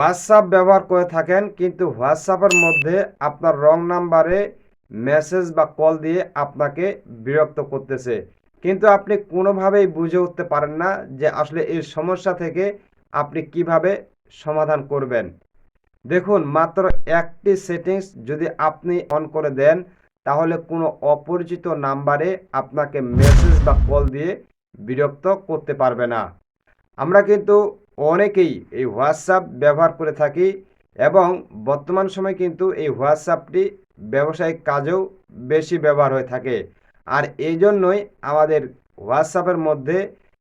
WhatsApp ব্যবহার করে থাকেন, কিন্তু হোয়াটসঅ্যাপের মধ্যে আপনার রং নাম্বারে মেসেজ বা কল দিয়ে আপনাকে বিরক্ত করতেছে। কিন্তু আপনি কোনোভাবেই বুঝে উঠতে পারেন না যে আসলে এই সমস্যা থেকে আপনি কীভাবে সমাধান করবেন। দেখুন, মাত্র একটি সেটিংস যদি আপনি অন করে দেন, তাহলে কোনো অপরিচিত নাম্বারে আপনাকে মেসেজ বা কল দিয়ে বিরক্ত করতে পারবে না। আমরা কিন্তু অনেকেই এই হোয়াটসঅ্যাপ ব্যবহার করে থাকি এবং বর্তমান সময় কিন্তু এই হোয়াটসঅ্যাপটি ব্যবসায়িক কাজেও বেশি ব্যবহার হয়ে থাকে। আর এই জন্যই আমাদের হোয়াটসঅ্যাপের মধ্যে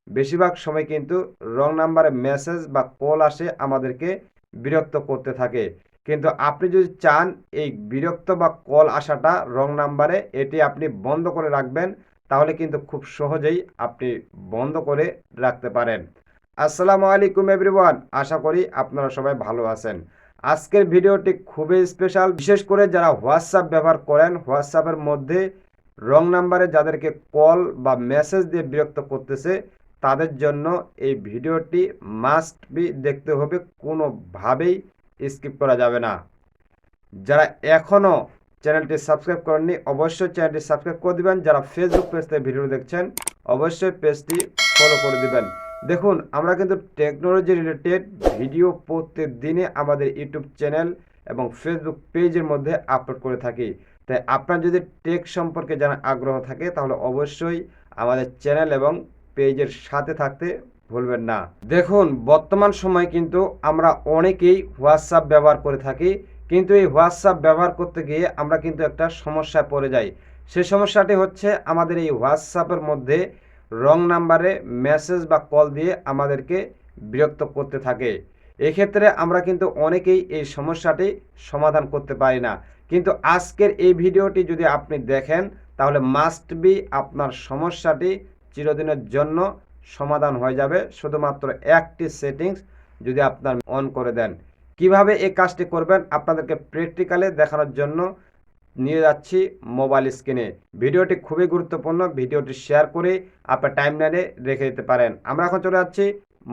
বেশিরভাগ সময় কিন্তু রং নাম্বারে, মেসেজ বা কল আসে আমাদেরকে বিরক্ত করতে থাকে। কিন্তু আপনি যদি চান এই বিরক্ত বা কল আসাটা রং নাম্বারে এটি আপনি বন্ধ করে রাখবেন, তাহলে কিন্তু খুব সহজেই আপনি বন্ধ করে রাখতে পারেন। আসসালামু আলাইকুম এভরিওয়ান, আশা করি আপনারা সবাই ভালো আছেন। আজকের ভিডিওটি খুবই স্পেশাল বিশেষ করে যারা হোয়াটসঅ্যাপ ব্যবহার করেন হোয়াটসঅ্যাপের মধ্যে রং নাম্বারে যাদেরকে কল বা মেসেজ দিয়ে বিরক্ত করতেছে, তাদের জন্য এই ভিডিওটি মাস্ট বি দেখতে হবে, কোনোভাবেই স্কিপ করা যাবে না। যারা এখনও চ্যানেলটি সাবস্ক্রাইব করেননি, অবশ্যই চ্যানেলটি সাবস্ক্রাইব করে দিবেন। যারা ফেসবুক পেজ থেকে ভিডিও দেখছেন, অবশ্যই পেজটি ফলো করে দিবেন। দেখুন, আমরা কিন্তু টেকনোলজি রিলেটেড ভিডিও প্রত্যেক দিনে আমাদের ইউটিউব চ্যানেল এবং ফেসবুক পেজের মধ্যে আপলোড করে থাকি। তাই আপনার যদি টেক সম্পর্কে জানার আগ্রহ থাকে, তাহলে অবশ্যই আমাদের চ্যানেল এবং পেজের সাথে থাকতে ভুলবেন না। দেখুন, বর্তমান সময় কিন্তু আমরা অনেকেই হোয়াটসঅ্যাপ ব্যবহার করে থাকি, কিন্তু এই হোয়াটসঅ্যাপ ব্যবহার করতে গিয়ে আমরা কিন্তু একটা সমস্যায় পড়ে যাই। সেই সমস্যাটি হচ্ছে আমাদের এই হোয়াটসঅ্যাপের মধ্যে রং নাম্বারে মেসেজ বা কল দিয়ে আমাদেরকে বিরক্ত করতে থাকে। এক্ষেত্রে আমরা কিন্তু অনেকেই এই সমস্যাটি সমাধান করতে পারি না। কিন্তু আজকের এই ভিডিওটি যদি আপনি দেখেন, তাহলে মাস্ট বি আপনার সমস্যাটি চিরদিনের জন্য সমাধান হয়ে যাবে। শুধুমাত্র একটি সেটিংস যদি আপনার অন করে দেন। কীভাবে এই কাজটি করবেন, আপনাদেরকে প্র্যাকটিক্যালে দেখানোর জন্য নিয়ে যাচ্ছি মোবাইল স্ক্রিনে ভিডিওটি খুবই গুরুত্বপূর্ণ, ভিডিওটি শেয়ার করে আপনার টাইম লাইনে রেখে দিতে পারেন। আমরা এখন চলে যাচ্ছি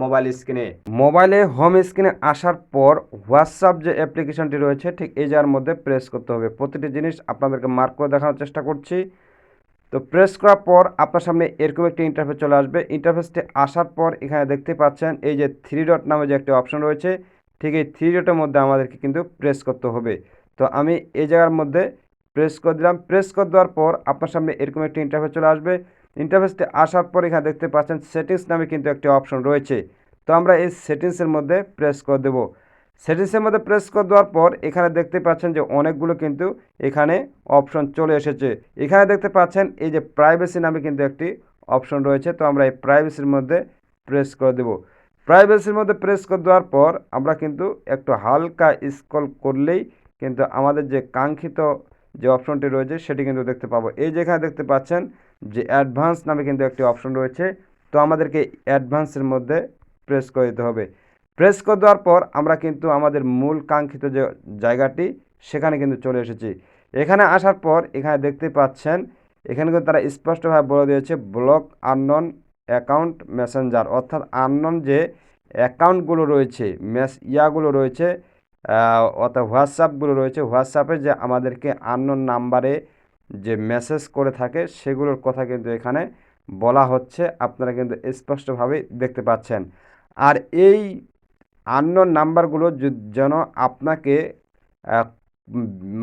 মোবাইল স্ক্রিনে মোবাইলে হোম স্ক্রিনে আসার পর হোয়াটসঅ্যাপ যে অ্যাপ্লিকেশনটি রয়েছে, ঠিক এই জায়গার মধ্যে প্রেস করতে হবে। প্রতিটি জিনিস আপনাদেরকে মার্ক করে দেখানোর চেষ্টা করছি। তো প্রেস করার পর আপনার সামনে এরকম একটি ইন্টারফেস চলে আসবে। ইন্টারফেসটি আসার পর এখানে দেখতে পাচ্ছেন এই যে থ্রি ডট নামে যে একটি অপশন রয়েছে, ঠিক এই থ্রি ডটের মধ্যে আমাদেরকে কিন্তু প্রেস করতে হবে। তো আমি এই জায়গার মধ্যে প্রেস করে দিলাম। প্রেস করে দেওয়ার পর আপনার সামনে এরকম একটি ইন্টারফেস চলে আসবে। ইন্টারফেসটি আসার পর এখানে দেখতে পাচ্ছেন সেটিংস নামে কিন্তু একটি অপশন রয়েছে। তো আমরা এই সেটিংসের মধ্যে প্রেস করে দেবো। সেটিংসের মধ্যে প্রেস করে দেওয়ার পর এখানে দেখতে পাচ্ছেন যে অনেকগুলো কিন্তু এখানে অপশন চলে এসেছে। এখানে দেখতে পাচ্ছেন এই যে প্রাইভেসি নামে কিন্তু একটি অপশন রয়েছে। তো আমরা এই প্রাইভেসির মধ্যে প্রেস করে দেবো। প্রাইভেসির মধ্যে প্রেস করে দেওয়ার পর আমরা কিন্তু একটু হালকা স্ক্রল করলেই কিন্তু আমাদের যে কাঙ্ক্ষিত যে অপশনটি রয়েছে সেটি কিন্তু দেখতে পাবো। এই যেখানে দেখতে পাচ্ছেন যে অ্যাডভান্স নামে কিন্তু একটি অপশন রয়েছে। তো আমাদেরকে অ্যাডভান্সের মধ্যে প্রেস করে দিতে হবে। প্রেস করে দেওয়ার পর আমরা কিন্তু আমাদের মূল কাঙ্ক্ষিত যে জায়গাটি সেখানে কিন্তু চলে এসেছি। এখানে আসার পর এখানে দেখতে পাচ্ছেন, এখানে কিন্তু তারা স্পষ্টভাবে বলে দিয়েছে ব্লক আননন অ্যাকাউন্ট মেসেঞ্জার। অর্থাৎ আননন যে অ্যাকাউন্টগুলো রয়েছে, মেস ইয়াগুলো রয়েছে অর্থাৎ হোয়াটসঅ্যাপগুলো রয়েছে। হোয়াটসঅ্যাপে যে আমাদেরকে আননোন নাম্বারে যে মেসেজ করে থাকে, সেগুলোর কথা কিন্তু এখানে বলা হচ্ছে। আপনারা কিন্তু স্পষ্টভাবে দেখতে পাচ্ছেন। আর এই আননোন নাম্বারগুলো যেন আপনাকে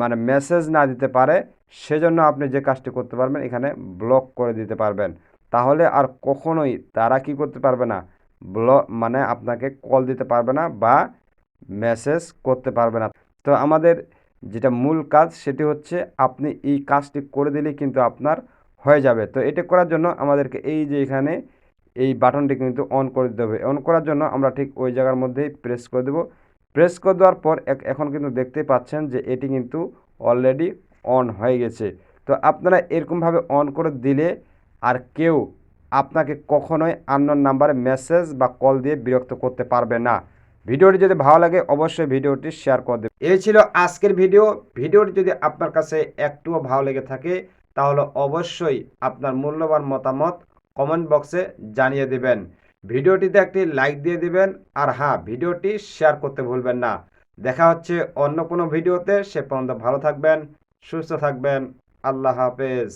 মানে মেসেজ না দিতে পারে, সেজন্য আপনি যে কাজটি করতে পারবেন, এখানে ব্লক করে দিতে পারবেন। তাহলে আর কখনোই তারা কি করতে পারবে না? ব্লক মানে আপনাকে কল দিতে পারবে না বা মেসেজ করতে পারবে না। তো আমাদের যেটা মূল কাজ সেটি হচ্ছে আপনি এই কাজটি করে দিলেই কিন্তু আপনার হয়ে যাবে। তো এটা করার জন্য আমাদেরকে এই যে এখানে এই বাটনটি কিন্তু অন করে দিতে হবে। অন করার জন্য আমরা ঠিক ওই জায়গার মধ্যেই প্রেস করে দেবো। প্রেস করে দেওয়ার পর এখন কিন্তু দেখতে পাচ্ছেন যে এটি কিন্তু অলরেডি অন হয়ে গেছে। তো আপনারা এরকমভাবে অন করে দিলে আর কেউ আপনাকে কখনোই আননোন নাম্বারে মেসেজ বা কল দিয়ে বিরক্ত করতে পারবে না। ভিডিওটি যদি ভালো লাগে, অবশ্যই ভিডিওটি শেয়ার করে দেবেন। এই ছিল আজকের ভিডিও। ভিডিওটি যদি আপনার কাছে একটুও ভালো লেগে থাকে, তাহলে অবশ্যই আপনার মূল্যবান মতামত কমেন্ট বক্সে জানিয়ে দেবেন। ভিডিওটিতে একটি লাইক দিয়ে দিবেন। আর হ্যাঁ ভিডিওটি শেয়ার করতে ভুলবেন না। দেখা হচ্ছে অন্য কোনো ভিডিওতে। সে পর্যন্ত ভালো থাকবেন, সুস্থ থাকবেন। আল্লাহ হাফেজ।